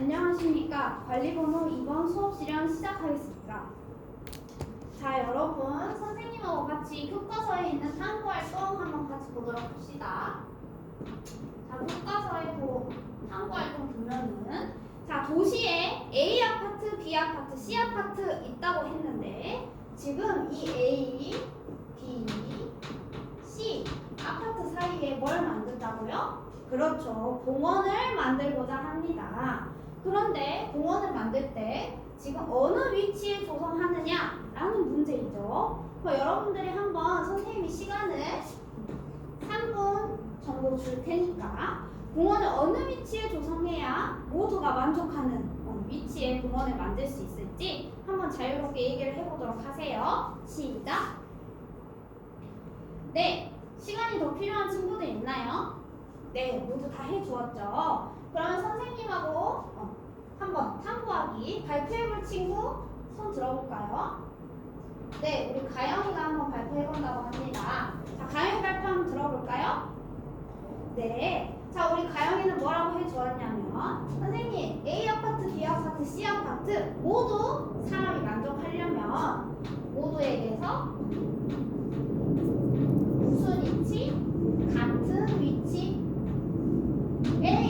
안녕하십니까. 관리번호 2번 수업 실현 시작하겠습니다. 자, 여러분, 선생님하고 같이 교과서에 있는 탐구 활동 한번 같이 보도록 합시다. 자, 교과서에 도, 탐구 활동 보면은 자, 도시에 A 아파트, B 아파트, C 아파트 있다고 했는데 지금 이 A, B, C 아파트 사이에 뭘 만든다고요? 그렇죠. 공원을 만들고자 합니다. 그런데 공원을 만들 때 지금 어느 위치에 조성하느냐라는 문제이죠. 그럼 여러분들이 한번 선생님이 시간을 3분 정도 줄 테니까 공원을 어느 위치에 조성해야 모두가 만족하는 어, 위치에 공원을 만들 수 있을지 한번 자유롭게 얘기를 해보도록 하세요. 시작. 네, 시간이 더 필요한 친구들 있나요? 네, 모두 다 해주었죠. 그러면 선생님하고 어, 한번 탐구하기 발표해볼 친구 손 들어볼까요? 네, 우리 가영이가 한번 발표해본다고 합니다. 자, 가영이 발표 한번 들어볼까요? 네. 자, 우리 가영이는 뭐라고 해주었냐면, 선생님, A 아파트, B 아파트, C 아파트 모두 사람이 만족하려면 모두에게서 무슨 위치? 같은 위치에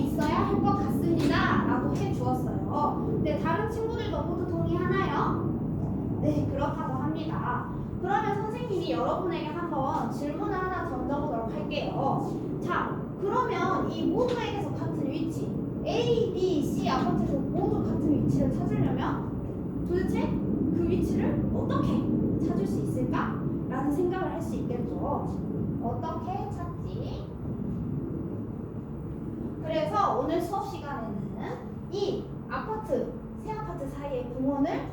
있어야 할 것 같습니다. 라고 해 주었어요. 근데 다른 친구들도 모두 동의하나요? 네, 그렇다고 합니다. 그러면 선생님이 여러분에게 한번 질문을 하나 던져보도록 할게요. 자, 그러면 이 모두에게서 같은 위치, A, B, C 아파트에서 모두 같은 위치를 찾으려면 도대체 그 위치를 어떻게 찾을 수 있을까? 라는 생각을 할 수 있겠죠. 어떻게 찾지? 그래서 오늘 수업 시간에는 이 아파트, 세 아파트 사이의 공원을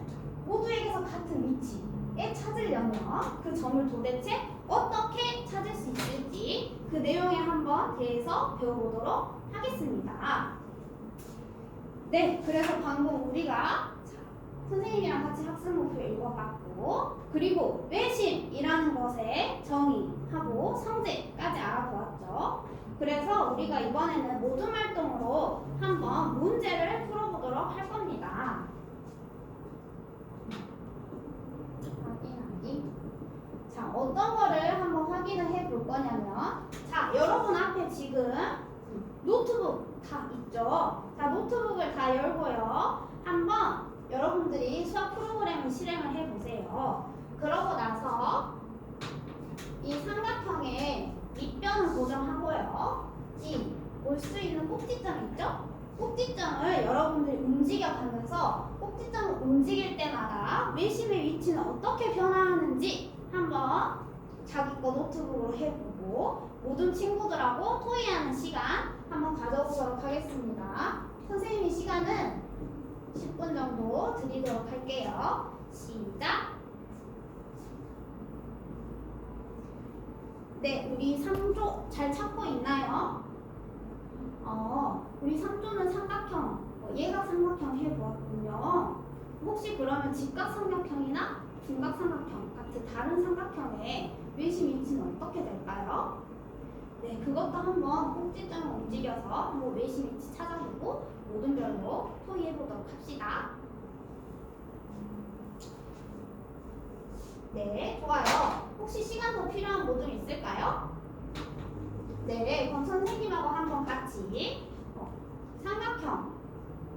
모두에게서 같은 위치에 찾으려면 그 점을 도대체 어떻게 찾을 수 있을지 그 내용에 한번 대해서 배워보도록 하겠습니다. 네, 그래서 방금 우리가 자, 선생님이랑 같이 학습 목표 읽어봤고 그리고 외심이라는 것의 정의하고 성질까지 알아보았죠. 그래서 우리가 이번에는 모둠 활동으로 한번 문제를 풀어보도록 할 겁니다. 확인하기. 자, 어떤 거를 한번 확인을 해 볼 거냐면, 자, 여러분 앞에 지금 노트북 다 있죠? 자, 노트북을 다 열고요. 한번 여러분들이 수학 프로그램을 실행을 해 보세요. 그러고 나서 이 삼각형의 밑변을 고정하고요. 이올수 있는 꼭지점 있죠? 꼭지점을 여러분들이 움직여가면서 꼭지점을 움직일 때마다 외심의 위치는 어떻게 변화하는지 한번 자기 거 노트북으로 해보고 모든 친구들하고 토의하는 시간 한번 가져보도록 하겠습니다. 선생님이 시간은 10분 정도 드리도록 할게요. 시작! 네, 우리 3조 잘 찾고 있나요? 어, 우리 3조는 삼각형, 어, 얘가 삼각형 해보았군요. 혹시 그러면 직각삼각형이나 중각삼각형 같은 다른 삼각형의 외심 위치는 어떻게 될까요? 네, 그것도 한번 꼭지점을 움직여서 한번 외심 위치 찾아보고 모든 별로 토의해보도록 합시다. 네, 좋아요. 혹시 시간 더 필요한 모둠 있을까요? 네, 그럼 선생님하고 한번 같이 어, 삼각형,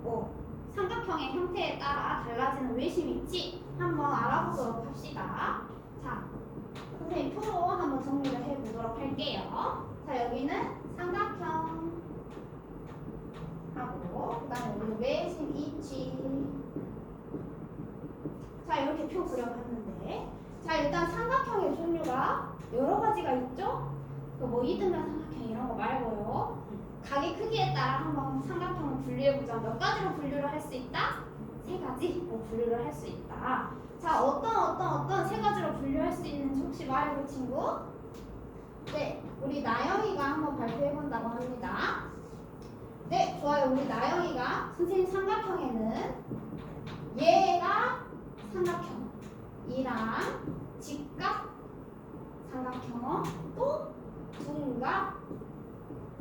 어, 삼각형의 형태에 따라 달라지는 외심 위치 한번 알아보도록 합시다. 자, 선생님 표로 한번 정리를 해보도록 할게요. 자, 여기는 삼각형 하고 그 다음에 우리 외심 위치. 자, 이렇게 표 그려봤는데, 자 일단 삼각형의 종류가 여러 가지가 있죠. 그뭐 이등변 삼각형 이런 거 말고요. 각의 크기에 따라 한번 삼각형을 분류해보자. 몇 가지로 분류를 할 수 있다? 세 가지 뭐 분류를 할 수 있다. 자, 어떤 어떤 어떤 세 가지로 분류할 수 있는지 혹시 말해볼 친구? 네, 우리 나영이가 한번 발표해본다고 합니다. 네, 좋아요. 우리 나영이가 선생님 삼각형에는 얘가 삼각형이랑 직각 삼각형 또 둔각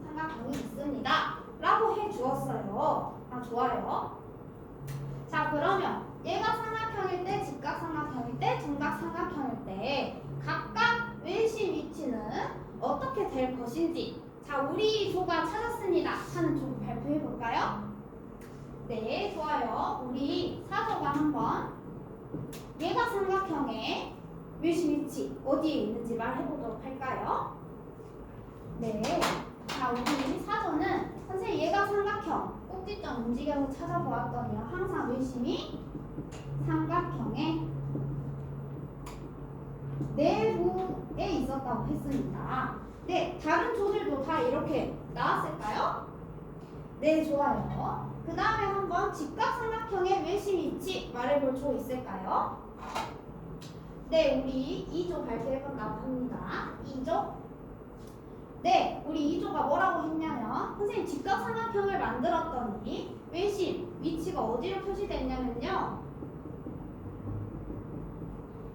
삼각형이 있습니다. 라고 해 주었어요. 아, 좋아요. 자, 그러면 얘가 삼각형일 때, 직각 삼각형일 때, 둔각 삼각형일 때 각각 외심 위치는 어떻게 될 것인지 자, 우리 조가 찾았습니다. 하는 조 발표해 볼까요? 네, 좋아요. 우리 사조가 한번 얘가 삼각형의 외심 위치 어디에 있는지 말해 보도록 할까요? 네. 자, 우리 사조는 선생님 얘가 삼각형 꼭지점 움직여서 찾아보았더니요. 항상 외심이 삼각형의 내부에 있었다고 했습니다. 네, 다른 조들도 다 이렇게 나왔을까요? 네, 좋아요. 그 다음에 한번 직각삼각형의 외심 위치 말해볼 조 있을까요? 네, 우리 2조 발표해본다고 합니다. 2조. 네, 우리 2조가 뭐라고 했냐면 선생님 직각삼각형을 만들었더니 외심 위치가 어디로 표시됐냐면요.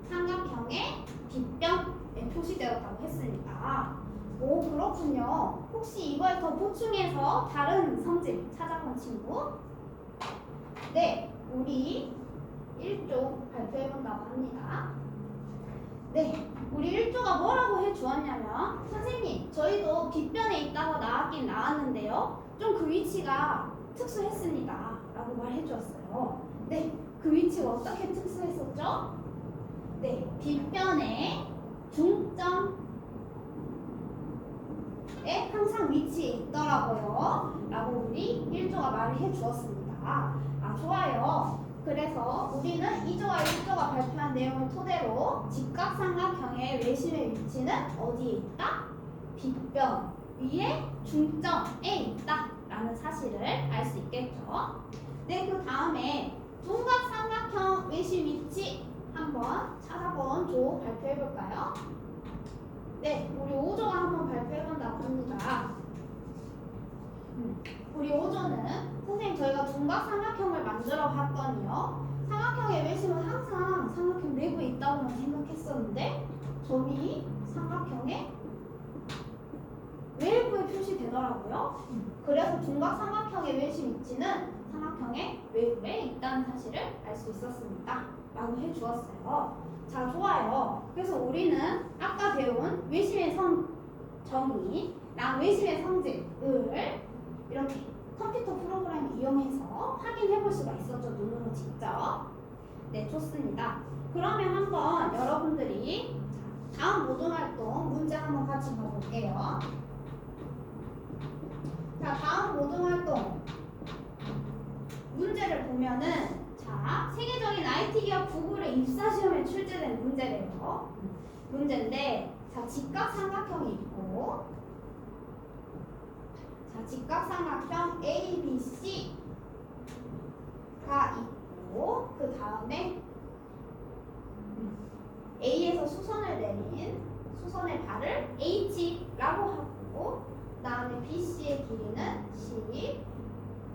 삼각형의 빗변에 표시되었다고 했으니까 오 그렇군요. 혹시 이거에 더 보충해서 다른 성질 찾아본 친구? 네, 우리 1조 발표해본다고 합니다. 네, 우리 1조가 뭐라고 해 주었냐면 선생님, 저희도 빗변에 있다고 나왔긴 나왔는데요. 좀 그 위치가 특수했습니다. 라고 말해 주었어요. 네, 그 위치가 어떻게 특수했었죠? 네, 빗변의 중점 에 항상 위치해 있더라고요. 라고 우리 1조가 말을 해 주었습니다. 아, 좋아요. 그래서 우리는 2조와 1조가 발표한 내용을 토대로 직각삼각형의 외심의 위치는 어디에 있다? 빗변 위에 중점에 있다 라는 사실을 알 수 있겠죠. 네, 그 다음에 둔각삼각형 외심 위치 한번 찾아본 조 발표해 볼까요? 네, 우리 5조가 한번 발표해 본다고 합니다. 음, 우리 5조는 선생님 저희가 둔각 삼각형을 만들어 봤더니요. 삼각형의 외심은 항상 삼각형 내부에 있다고만 생각했었는데 점이 삼각형의 외부에 표시되더라고요. 그래서 둔각 삼각형의 외심 위치는 삼각형의 외부에 있다는 사실을 알 수 있었습니다. 라고 해주었어요. 자, 좋아요. 그래서 우리는 아까 배운 외심의 성 정의랑 외심의 성질을 이렇게 컴퓨터 프로그램 이용해서 확인해 볼 수가 있었죠. 눈으로 직접. 네, 좋습니다. 그러면 한번 여러분들이 자, 다음 모동활동 문제 한번 같이 봐볼게요. 자, 다음 모동활동 문제를 보면은 자, 세계적인 IT 기업 구글의 입사 시험에 출제된 문제래요. 문제인데 자, 직각 삼각형이 있고 자, 직각삼각형 A, B, C가 있고 그 다음에 A에서 수선을 내린 수선의 발을 H라고 하고 그 다음에 BC의 길이는 10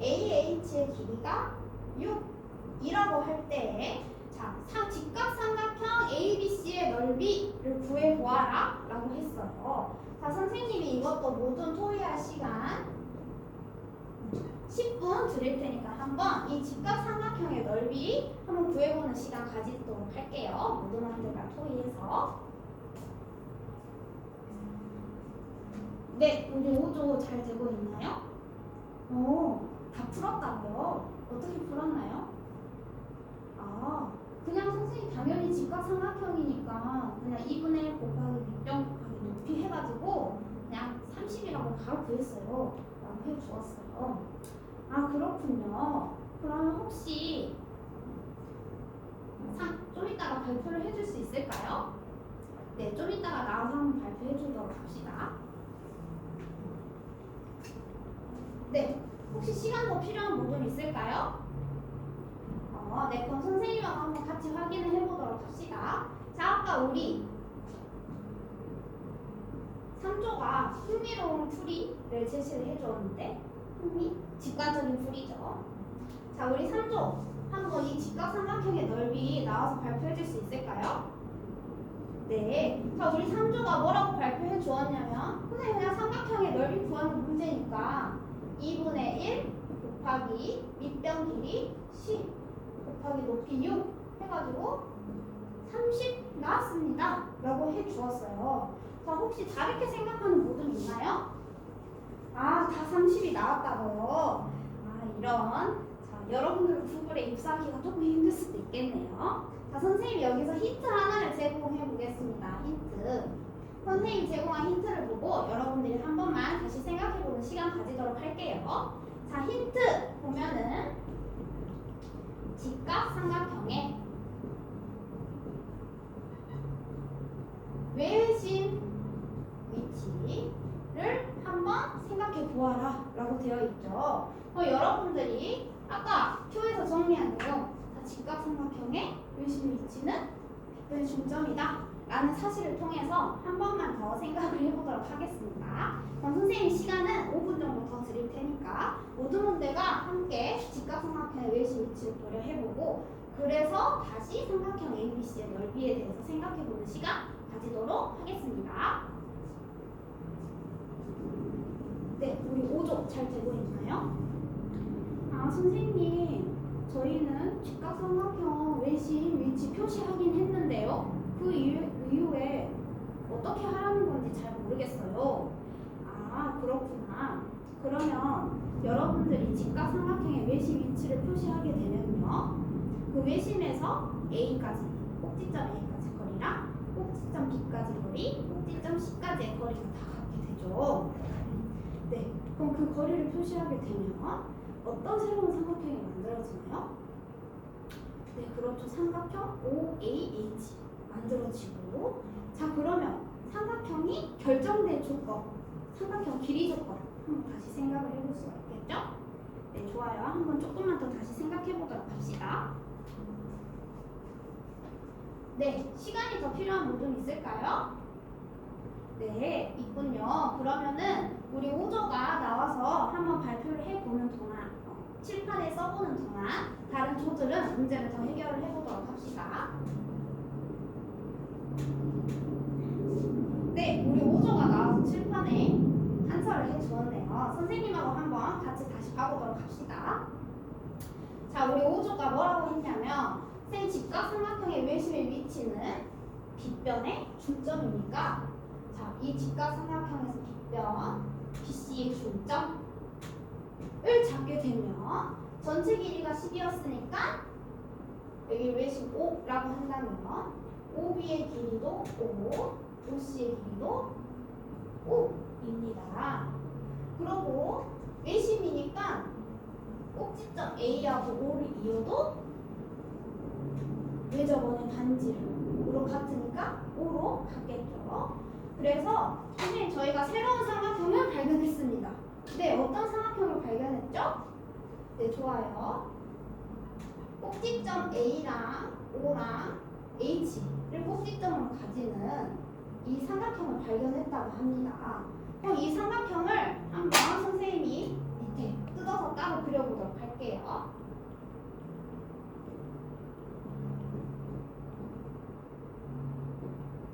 AH의 길이가 6이라고 할때 자, 상, 직각삼각형 ABC의 넓이를 구해보아라 라고 했어요. 자, 선생님이 이것도 모든 토의할 시간 10분 드릴 테니까 한번 이 직각 삼각형의 넓이 한번 구해보는 시간 가지도록 할게요. 모든 학생과 토의해서. 네, 우리 5조 잘 되고 있나요? 오, 다 풀었다고요? 어떻게 풀었나요? 아, 그냥 선생님 당연히 직각 삼각형이니까 그냥 2분의 1 곱하기 밑변 곱하기 높이 해가지고 그냥 30이라고 바로 구했어요. 라고 해주었어요. 아, 그렇군요. 그러면 혹시 상, 좀 이따가 발표를 해줄 수 있을까요? 네, 좀 이따가 나와서 한번 발표해 주도록 합시다. 네, 혹시 시간 더 필요한 부분 있을까요? 어, 네, 그럼 선생님하고 한번 같이 확인을 해보도록 합시다. 자, 아까 우리 3조가 흥미로운 풀이를 제시를 해주었는데, 흥미? 직관적인 풀이죠. 자, 우리 3조 한번 이 직각삼각형의 넓이 나와서 발표해 줄 수 있을까요? 네. 자, 우리 3조가 뭐라고 발표해 주었냐면, 선생님 그냥 삼각형의 넓이 구하는 문제니까 2분의 1 곱하기 밑변 길이 10 곱하기 높이 6 해가지고 30 나왔습니다. 라고 해 주었어요. 자, 혹시 다르게 생각하는 분들 있나요? 아, 다 30이 나왔다고요. 아, 이런. 자, 여러분들 구글에 입사하기가 조금 힘들 수도 있겠네요. 자, 선생님이 여기서 힌트 하나를 제공해 보겠습니다. 힌트. 선생님 제공한 힌트를 보고 여러분들이 한 번만 다시 생각해 보는 시간 가지도록 할게요. 자, 힌트 보면은 직각 삼각형의 외심 위치를 한번 생각해 보아라 라고 되어 있죠. 어, 여러분들이 아까 표에서 정리한 내용 자, 직각삼각형의 외심 위치는 별 중점이다 라는 사실을 통해서 한 번만 더 생각을 해보도록 하겠습니다. 그럼 선생님 시간은 5분 정도 더 드릴 테니까 모든 분들과 함께 직각삼각형의 외심 위치를 고려해보고 그래서 다시 삼각형 ABC의 넓이에 대해서 생각해보는 시간 가지도록 하겠습니다. 네, 우리 5조 잘 되고 있나요? 아, 선생님, 저희는 직각삼각형 외심 위치 표시하긴 했는데요. 그 이후에 어떻게 하라는 건지 잘 모르겠어요. 아, 그렇구나. 그러면 여러분들이 직각삼각형의 외심 위치를 표시하게 되면요. 그 외심에서 A까지, 꼭지점 A까지 거리랑 꼭지점 B까지 거리, 꼭지점 C까지의 거리가 다 같게 되죠. 네, 그럼 그 거리를 표시하게 되면 어떤 새로운 삼각형이 만들어지나요? 네, 그렇죠. 삼각형 OAH 만들어지고 자 그러면 삼각형이 결정된 조건, 삼각형 길이 조건 한번 다시 생각을 해볼 수가 있겠죠? 네, 좋아요. 한번 조금만 더 다시 생각해 보도록 합시다. 네, 시간이 더 필요한 부분 있을까요? 네, 있군요. 그러면은 우리 오조가 나와서 한번 발표를 해보는 동안 어, 칠판에 써보는 동안 다른 조들은 문제를 더 해결을 해보도록 합시다. 네, 우리 오조가 나와서 칠판에 한서를 해주었네요. 선생님하고 한번 같이 다시 봐보도록 합시다. 자, 우리 오조가 뭐라고 했냐면 생 직각 삼각형의 외심의 위치는 빗변의 중점이니까 자, 이 직각 삼각형에서 빗변 BC의 중점을 잡게 되면 전체 길이가 10이었으니까 여기 외심 5라고 한다면 OB의 길이도 5, OC의 길이도 5입니다. 그리고 외심이니까 꼭지점 A하고 O를 이어도 왜 저번에 반지로 같으니까 5로 같겠죠. 그래서 선생님 저희가 새로운 삼각형을 발견했습니다. 네, 어떤 삼각형을 발견했죠? 네, 좋아요. 꼭지점 A랑 O랑 H를 꼭지점으로 가지는 이 삼각형을 발견했다고 합니다. 그럼 이 삼각형을 한번 선생님이 밑에 뜯어서 따로 그려보도록 할게요.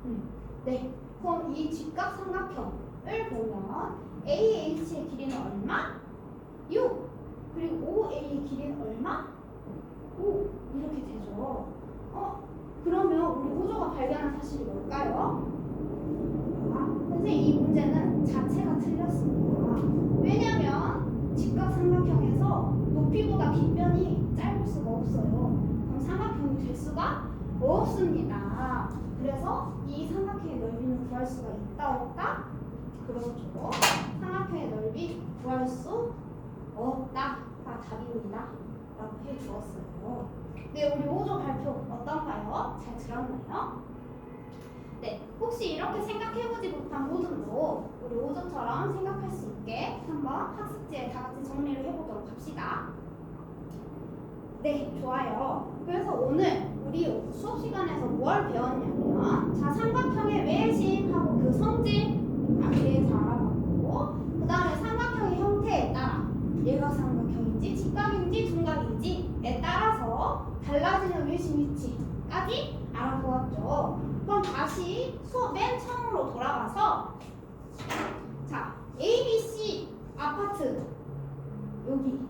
음, 네. 그럼 이 직각 삼각형을 보면 AH의 길이는 얼마? 6. 그리고 OA의 길이는 얼마? 5. 이렇게 되죠. 어? 그러면 우리 우조가 발견한 사실이 뭘까요? 아, 선생님 이 문제는 자체가 틀렸습니다. 왜냐면 직각 삼각형에서 높이보다 빗변이 짧을 수가 없어요. 그럼 삼각형이 될 수가 없습니다. 그래서 이 삼각형의 넓이는 구할 수가 있다 없다? 그렇죠. 삼각형의 넓이 구할 수 없다. 다 답입니다. 라고 해 주었어요. 네, 우리 5조 발표 어떤가요? 잘 들었나요? 네, 혹시 이렇게 생각해보지 못한 부분도 우리 5조처럼 생각할 수 있게 한번 학습지에 다 같이 정리를 해보도록 합시다. 네, 좋아요. 그래서 오늘 우리 수업 시간에서 뭘 배웠냐면, 자, 삼각형의 외심하고 그 성질 앞에서 알아봤고, 그 다음에 삼각형의 형태에 따라 얘가 삼각형인지 직각인지 둔각인지에 따라서 달라지는 외심 위치까지 알아보았죠. 그럼 다시 수업 맨 처음으로 돌아가서 자, ABC 아파트 여기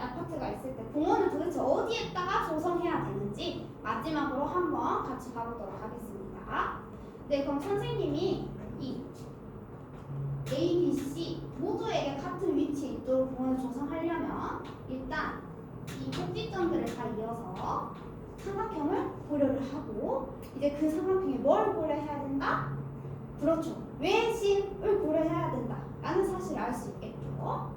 아파트가 있을 때 공원을 도대체 어디에다가 조성해야 되는지 마지막으로 한번 같이 가보도록 하겠습니다. 네, 그럼 선생님이 이 A, B, C 모두에게 같은 위치에 있도록 공원을 조성하려면 일단 이 꼭지점들을 다 이어서 삼각형을 고려를 하고 이제 그 삼각형에 뭘 고려해야 된다? 그렇죠. 외심을 고려해야 된다. 라는 사실을 알 수 있겠죠.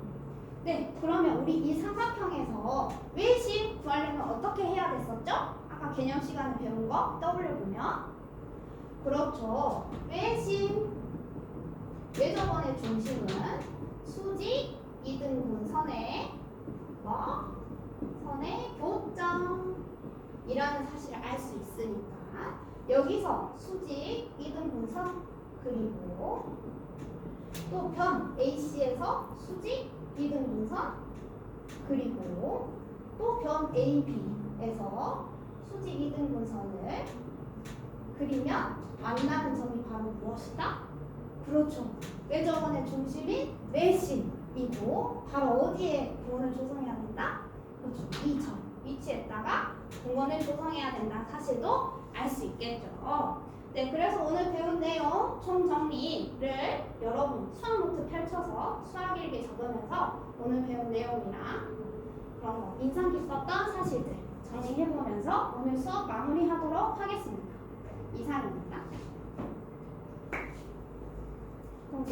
네, 그러면 우리 이 삼각형에서 외심 구하려면 어떻게 해야 됐었죠? 아까 개념 시간에 배운 거 떠올려보면 그렇죠. 외심 외접원의 중심은 수직 이등분 선의 뭐? 선의 교점이라는 사실을 알 수 있으니까 여기서 수직 이등분 선 그리고 또 변 AC에서 수직 이등분 선 그리고 또 변 AB에서 수직 이등 분 선을 그리면 만나는 점이 바로 무엇이다? 그렇죠. 외접원의 중심인 외심이고 바로 어디에 공원을 조성해야 된다? 그렇죠. 이 점 위치에다가 공원을 조성해야 된다는 사실도 알 수 있겠죠. 네, 그래서 오늘 배운 내용 총정리를 여러분 수학 노트 펼쳐서 수학 일기 적으면서 오늘 배운 내용이랑 그런 거 인상 깊었던 사실들 정리해보면서 오늘 수업 마무리하도록 하겠습니다. 이상입니다. 너무